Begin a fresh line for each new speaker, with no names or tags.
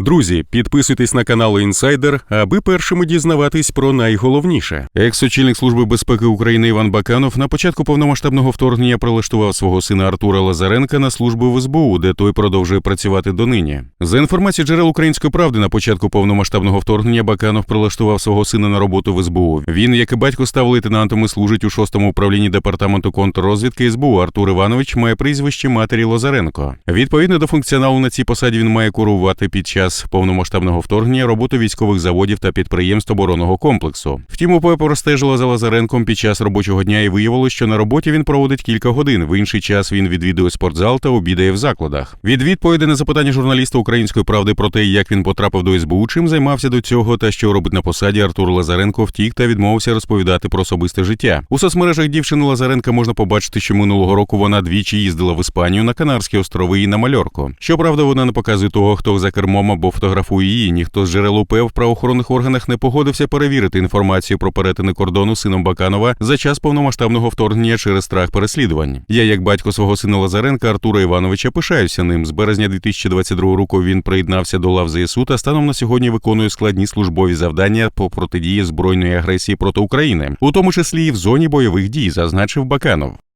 Друзі, підписуйтесь на канал Інсайдер, аби першими дізнаватись про найголовніше. Екс-очільник служби безпеки України Іван Баканов на початку повномасштабного вторгнення прилаштував свого сина Артура Лазаренка на службу в СБУ, де той продовжує працювати донині. За інформацією джерел української правди, на початку повномасштабного вторгнення Баканов прилаштував свого сина на роботу в СБУ. Він, як і батько, став лейтенантом і служить у шостому управлінні департаменту контррозвідки СБУ. Артур Іванович має прізвище матері Лазаренко. Відповідно до функціоналу на цій посаді він має курувати під час повномасштабного вторгнення роботу військових заводів та підприємств оборонного комплексу. Втім, УП простежила за Лазаренком під час робочого дня і виявилось, що на роботі він проводить кілька годин. В інший час він відвідує спортзал та обідає в закладах. Від відповіді на запитання журналіста української правди про те, як він потрапив до СБУ, чим займався до цього та що робить на посаді, Артур Лазаренко втік та відмовився розповідати про особисте життя. У соцмережах дівчини Лазаренка можна побачити, що минулого року вона двічі їздила в Іспанію на Канарські острови і на Мальорку. Щоправда, вона не показує того, хто за кермом або фотографує її. Ніхто з джерел УП в правоохоронних органах не погодився перевірити інформацію про перетини кордону сином Баканова за час повномасштабного вторгнення через страх переслідувань. Я, як батько свого сина Лазаренка Артура Івановича, пишаюся ним. З березня 2022 року він приєднався до лав ЗСУ та станом на сьогодні виконує складні службові завдання по протидії збройної агресії проти України, у тому числі і в зоні бойових дій, зазначив Баканов.